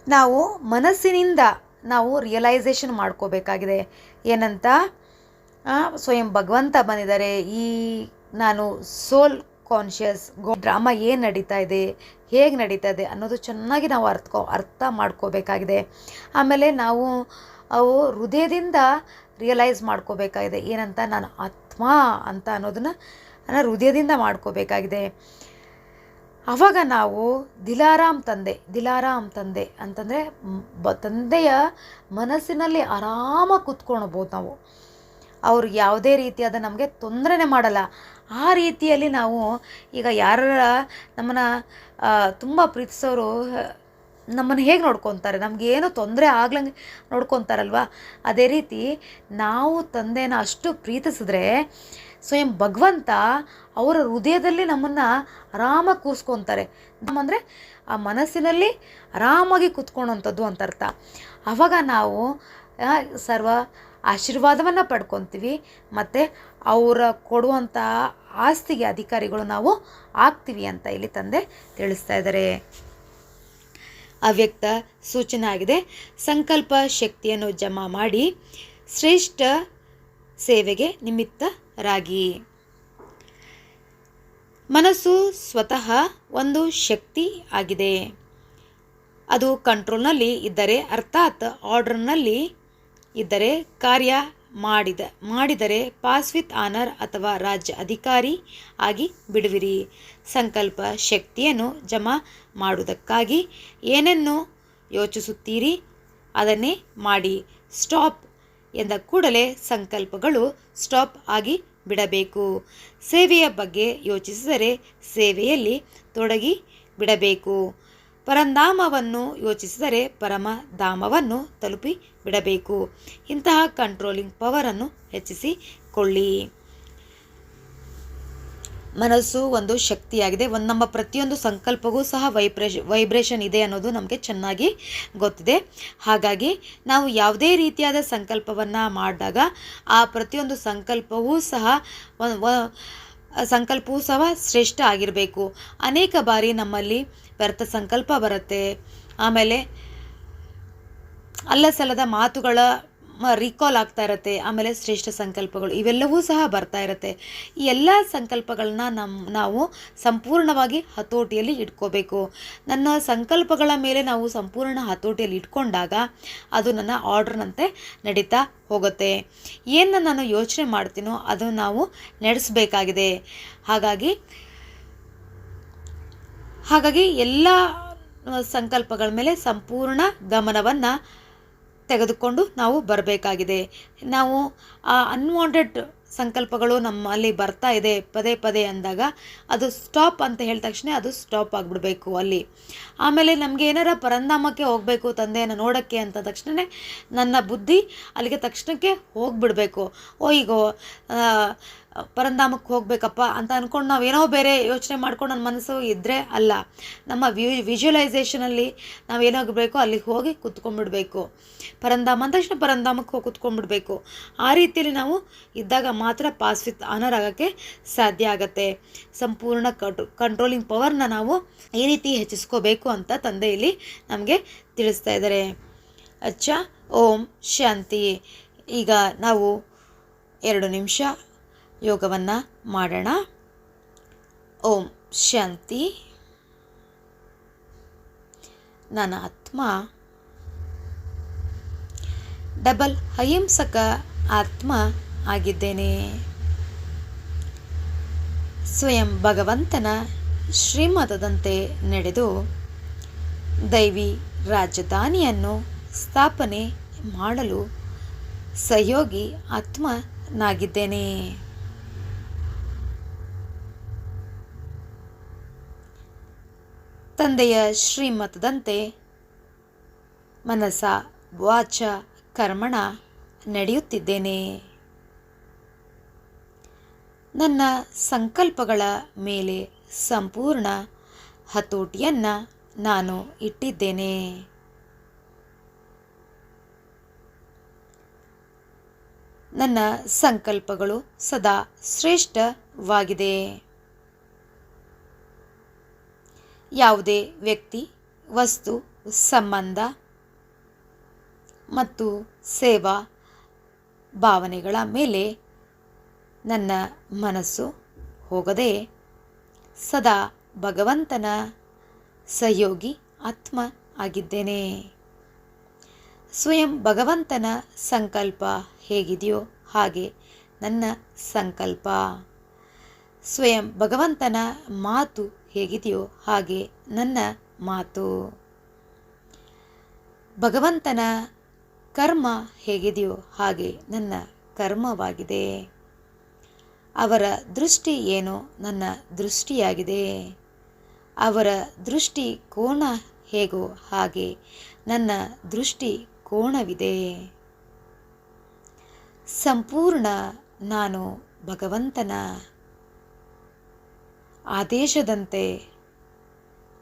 S1: ನಾವು ಮನಸ್ಸಿನಿಂದ ನಾವು ರಿಯಲೈಸೇಷನ್ ಮಾಡ್ಕೋಬೇಕಾಗಿದೆ. ಏನಂತ? ಸ್ವಯಂ ಭಗವಂತ ಬಂದಿದ್ದಾರೆ. ಈ ನಾನು ಸೋಲ್ ಕಾನ್ಷಿಯಸ್ ಡ್ರಾಮಾ ಏನು ನಡೀತಾ ಇದೆ, ಹೇಗೆ ನಡೀತಾ ಇದೆ ಅನ್ನೋದು ಚೆನ್ನಾಗಿ ನಾವು ಅರ್ಥಕೋ ಅರ್ಥ ಮಾಡ್ಕೋಬೇಕಾಗಿದೆ. ಆಮೇಲೆ ನಾವು ಅವು ಹೃದಯದಿಂದ ರಿಯಲೈಸ್ ಮಾಡ್ಕೋಬೇಕಾಗಿದೆ. ಏನಂತ? ನಾನು ಆತ್ಮ ಅಂತ ಅನ್ನೋದನ್ನು ನಾನು ಹೃದಯದಿಂದ ಮಾಡ್ಕೋಬೇಕಾಗಿದೆ. ಆವಾಗ ನಾವು ದಿಲಾರಾಮ್ ತಂದೆ ದಿಲಾರಾಮ್ ತಂದೆ ಅಂತಂದರೆ ಬ, ತಂದೆಯ ಮನಸ್ಸಿನಲ್ಲಿ ಆರಾಮಾಗಿ ಕೂತ್ಕೊಳ್ಬೋದು ನಾವು. ಅವ್ರು ಯಾವುದೇ ರೀತಿಯಾದ ನಮಗೆ ತೊಂದರೆನೇ ಮಾಡಲ್ಲ. ಆ ರೀತಿಯಲ್ಲಿ ನಾವು ಈಗ ಯಾರ ನಮ್ಮನ್ನು ತುಂಬ ಪ್ರೀತಿಸೋರು ನಮ್ಮನ್ನು ಹೇಗೆ ನೋಡ್ಕೊತಾರೆ? ನಮಗೇನು ತೊಂದರೆ ಆಗ್ಲಂಗೆ ನೋಡ್ಕೊತಾರಲ್ವ? ಅದೇ ರೀತಿ ನಾವು ತಂದೆನ ಅಷ್ಟು ಪ್ರೀತಿಸಿದ್ರೆ ಸ್ವಯಂ ಭಗವಂತ ಅವರ ಹೃದಯದಲ್ಲಿ ನಮ್ಮನ್ನು ಆರಾಮಾಗಿ ಕೂರಿಸ್ಕೊತಾರೆ. ಅಂದರೆ ಆ ಮನಸ್ಸಿನಲ್ಲಿ ಆರಾಮಾಗಿ ಕೂತ್ಕೊಳ್ಳೋಂಥದ್ದು ಅಂತ ಅರ್ಥ. ಆವಾಗ ನಾವು ಸರ್ವ ಆಶೀರ್ವಾದವನ್ನು ಪಡ್ಕೊತೀವಿ. ಮತ್ತು ಅವರ ಕೊಡುವಂಥ ಆಸ್ತಿಗೆ ಅಧಿಕಾರಿಗಳು ನಾವು ಆಗ್ತೀವಿ ಅಂತ ಇಲ್ಲಿ ತಂದೆ ತಿಳಿಸ್ತಾ ಇದ್ದಾರೆ. ಅವ್ಯಕ್ತ ಸೂಚನೆ ಆಗಿದೆ. ಸಂಕಲ್ಪ ಶಕ್ತಿಯನ್ನು ಜಮಾ ಮಾಡಿ ಶ್ರೇಷ್ಠ ಸೇವೆಗೆ ನಿಮಿತ್ತರಾಗಿ ಮನಸ್ಸು ಸ್ವತಃ ಒಂದು ಶಕ್ತಿ ಆಗಿದೆ. ಅದು ಕಂಟ್ರೋಲ್ನಲ್ಲಿ ಇದ್ದರೆ ಅರ್ಥಾತ್ ಆರ್ಡರ್ನಲ್ಲಿ ಇದ್ದರೆ ಕಾರ್ಯ ಮಾಡಿದ, ಮಾಡಿದರೆ ಪಾಸ್ ವಿತ್ ಆನರ್ ಅಥವಾ ರಾಜ್ಯ ಅಧಿಕಾರಿ ಆಗಿ ಬಿಡುವಿರಿ. ಸಂಕಲ್ಪ ಶಕ್ತಿಯನ್ನು ಜಮಾ ಮಾಡುವುದಕ್ಕಾಗಿ ಏನನ್ನು ಯೋಚಿಸುತ್ತೀರಿ ಅದನ್ನೇ ಮಾಡಿ. ಸ್ಟಾಪ್ ಎಂದ ಕೂಡಲೇ ಸಂಕಲ್ಪಗಳು ಸ್ಟಾಪ್ ಆಗಿ ಬಿಡಬೇಕು. ಸೇವೆಯ ಬಗ್ಗೆ ಯೋಚಿಸಿದರೆ ಸೇವೆಯಲ್ಲಿ ತೊಡಗಿ ಬಿಡಬೇಕು. ಪರಂಧಾಮವನ್ನು ಯೋಚಿಸಿದರೆ ಪರಮಧಾಮವನ್ನು ತಲುಪಿ ಬಿಡಬೇಕು. ಇಂತಹ ಕಂಟ್ರೋಲಿಂಗ್ ಪವರನ್ನು ಹೆಚ್ಚಿಸಿಕೊಳ್ಳಿ. ಮನಸ್ಸು ಒಂದು ಶಕ್ತಿಯಾಗಿದೆ. ಒಂದು ನಮ್ಮ ಪ್ರತಿಯೊಂದು ಸಂಕಲ್ಪಗೂ ಸಹ ವೈಬ್ರೇಷ ವೈಬ್ರೇಷನ್ ಇದೆ ಅನ್ನೋದು ನಮಗೆ ಚೆನ್ನಾಗಿ ಗೊತ್ತಿದೆ. ಹಾಗಾಗಿ ನಾವು ಯಾವುದೇ ರೀತಿಯಾದ ಸಂಕಲ್ಪವನ್ನು ಮಾಡಿದಾಗ ಆ ಪ್ರತಿಯೊಂದು ಸಂಕಲ್ಪವೂ ಸಹ ಸಂಕಲ್ಪವೂ ಸಹ ಶ್ರೇಷ್ಠ ಆಗಿರಬೇಕು. ಅನೇಕ ಬಾರಿ ನಮ್ಮಲ್ಲಿ ವ್ಯರ್ಥ ಸಂಕಲ್ಪ ಬರುತ್ತೆ. ಆಮೇಲೆ ಅಲ್ಲ ಸಲ್ಲದ ಮಾತುಗಳ ರೀಕಾಲ್ ಆಗ್ತಾ ಇರುತ್ತೆ, ಆಮೇಲೆ ಶ್ರೇಷ್ಠ ಸಂಕಲ್ಪಗಳು ಇವೆಲ್ಲವೂ ಸಹ ಬರ್ತಾ ಇರುತ್ತೆ. ಈ ಎಲ್ಲ ಸಂಕಲ್ಪಗಳನ್ನ ನಮ್ಮ ನಾವು ಸಂಪೂರ್ಣವಾಗಿ ಹತೋಟಿಯಲ್ಲಿ ಇಟ್ಕೋಬೇಕು. ನನ್ನ ಸಂಕಲ್ಪಗಳ ಮೇಲೆ ನಾವು ಸಂಪೂರ್ಣ ಹತೋಟಿಯಲ್ಲಿ ಇಟ್ಕೊಂಡಾಗ ಅದು ನನ್ನ ಆರ್ಡ್ರ್ನಂತೆ ನಡೀತಾ ಹೋಗುತ್ತೆ. ಏನು ನಾನು ಯೋಚನೆ ಮಾಡ್ತೀನೋ ಅದು ನಾವು ನಡೆಸಬೇಕಾಗಿದೆ. ಹಾಗಾಗಿ ಹಾಗಾಗಿ ಎಲ್ಲ ಸಂಕಲ್ಪಗಳ ಮೇಲೆ ಸಂಪೂರ್ಣ ಗಮನವನ್ನು ತೆಗೆದುಕೊಂಡು ನಾವು ಬರಬೇಕಾಗಿದೆ. ನಾವು, ಆ ಅನ್ವಾಂಟೆಡ್ ಸಂಕಲ್ಪಗಳು ನಮ್ಮಲ್ಲಿ ಬರ್ತಾ ಇದೆ, ಪದೇ ಪದೇ ಅಂದಾಗ ಅದು ಸ್ಟಾಪ್ ಅಂತ ಹೇಳಿದ ತಕ್ಷಣ ಅದು ಸ್ಟಾಪ್ ಆಗಿಬಿಡಬೇಕು ಅಲ್ಲಿ. ಆಮೇಲೆ ನಮಗೆ ಏನಾರ ಪರಂಧಾಮಕ್ಕೆ ಹೋಗಬೇಕು, ತಂದೆಯನ್ನು ನೋಡೋಕ್ಕೆ ಅಂತ ತಕ್ಷಣ ನನ್ನ ಬುದ್ಧಿ ಅಲ್ಲಿಗೆ ತಕ್ಷಣಕ್ಕೆ ಹೋಗಿಬಿಡಬೇಕು. ಓ, ಈಗ ಪರಂಧಾಮಕ್ಕೆ ಹೋಗಬೇಕಪ್ಪ ಅಂತ ಅಂದ್ಕೊಂಡು ಏನೋ ಬೇರೆ ಯೋಚನೆ ಮಾಡ್ಕೊಂಡು ನನ್ನ ಮನಸ್ಸು ಇದ್ದರೆ ಅಲ್ಲ. ನಮ್ಮ ವ್ಯೂ ವಿಜುವಲೈಸೇಷನಲ್ಲಿ ನಾವೇನಾಗಬೇಕು ಅಲ್ಲಿಗೆ ಹೋಗಿ ಕುತ್ಕೊಂಡ್ಬಿಡ್ಬೇಕು. ಪರಂಧಾಮ ಅಂದ ತಕ್ಷಣ ಪರಂಧಾಮಕ್ಕೆ ಹೋಗಿ ಕುತ್ಕೊಂಡ್ಬಿಡ್ಬೇಕು. ಆ ರೀತಿಯಲ್ಲಿ ನಾವು ಇದ್ದಾಗ ಮಾತ್ರ ಪಾಸ್ ವಿತ್ ಆನರ್ ಆಗೋಕ್ಕೆ ಸಾಧ್ಯ ಆಗತ್ತೆ. ಸಂಪೂರ್ಣ ಕಂಟ್ರೋ ಕಂಟ್ರೋಲಿಂಗ್ ಪವರ್ನ ನಾವು ಈ ರೀತಿ ಹೆಚ್ಚಿಸ್ಕೋಬೇಕು ಅಂತ ತಂದೆ ಇಲ್ಲಿ ನಮಗೆ ತಿಳಿಸ್ತಾ ಇದ್ದಾರೆ ಅಚ್ಚ, ಓಂ, ಶಾಂತಿ. ಈಗ ನಾವು ಎರಡು ನಿಮಿಷ ಯೋಗವನ್ನು ಮಾಡೋಣ. ಓಂ ಶಾಂತಿ. ನನ್ನ ಆತ್ಮ, ಡಬಲ್ ಅಹಿಂಸಕ ಆತ್ಮ ಆಗಿದ್ದೇನೆ. ಸ್ವಯಂ ಭಗವಂತನ ಶ್ರೀಮತದಂತೆ ನಡೆದು ದೈವಿ ರಾಜಧಾನಿಯನ್ನು ಸ್ಥಾಪನೆ ಮಾಡಲು ಸಹಯೋಗಿ ಆತ್ಮನಾಗಿದ್ದೇನೆ. ತಂದೆಯ ಶ್ರೀಮತದಂತೆ ಮನಸ, ವಾಚ, ಕರ್ಮಣ ನಡೆಯುತ್ತಿದ್ದೇನೆ. ನನ್ನ ಸಂಕಲ್ಪಗಳ ಮೇಲೆ ಸಂಪೂರ್ಣ ಹತೋಟಿಯನ್ನು ನಾನು ಇಟ್ಟಿದ್ದೇನೆ. ನನ್ನ ಸಂಕಲ್ಪಗಳು ಸದಾ ಶ್ರೇಷ್ಠವಾಗಿದೆ. ಯಾವುದೇ ವ್ಯಕ್ತಿ, ವಸ್ತು, ಸಂಬಂಧ ಮತ್ತು ಸೇವಾ ಭಾವನೆಗಳ ಮೇಲೆ ನನ್ನ ಮನಸ್ಸು ಹೋಗದೆ ಸದಾ ಭಗವಂತನ ಸಹಯೋಗಿ ಆತ್ಮ ಆಗಿದ್ದೇನೆ. ಸ್ವಯಂ ಭಗವಂತನ ಸಂಕಲ್ಪ ಹೇಗಿದೆಯೋ ಹಾಗೆ ನನ್ನ ಸಂಕಲ್ಪ. ಸ್ವಯಂ ಭಗವಂತನ ಮಾತು ಹೇಗಿದೆಯೋ ಹಾಗೆ ನನ್ನ ಮಾತು. ಭಗವಂತನ ಕರ್ಮ ಹೇಗಿದೆಯೋ ಹಾಗೆ ನನ್ನ ಕರ್ಮವಾಗಿದೆ. ಅವರ ದೃಷ್ಟಿ ಏನೋ ನನ್ನ ದೃಷ್ಟಿಯಾಗಿದೆ. ಅವರ ದೃಷ್ಟಿ ಕೋಣ ಹೇಗೋ ಹಾಗೆ ನನ್ನ ದೃಷ್ಟಿ ಕೋಣವಿದೆ. ಸಂಪೂರ್ಣ ನಾನು ಭಗವಂತನ. ಆದೇಶದಂತೆ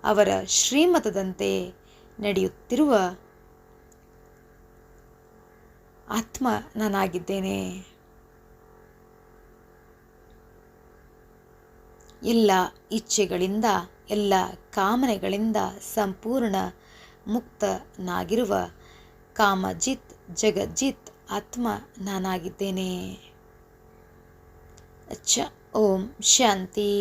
S1: ಅವರ ಶ್ರೀಮತದಂತೆ ನಡೆಯುತ್ತಿರುವ ಆತ್ಮ ನಾನಾಗಿದ್ದೇನೆ ಎಲ್ಲ ಇಚ್ಛೆಗಳಿಂದ, ಎಲ್ಲ ಕಾಮನೆಗಳಿಂದ ಸಂಪೂರ್ಣ ಮುಕ್ತನಾಗಿರುವ ಕಾಮಜಿತ್, ಜಗಜಿತ್ ಆತ್ಮ ನಾನಾಗಿದ್ದೇನೆ ಅಚ್ಚ, ಓಂ ಶಾಂತಿ.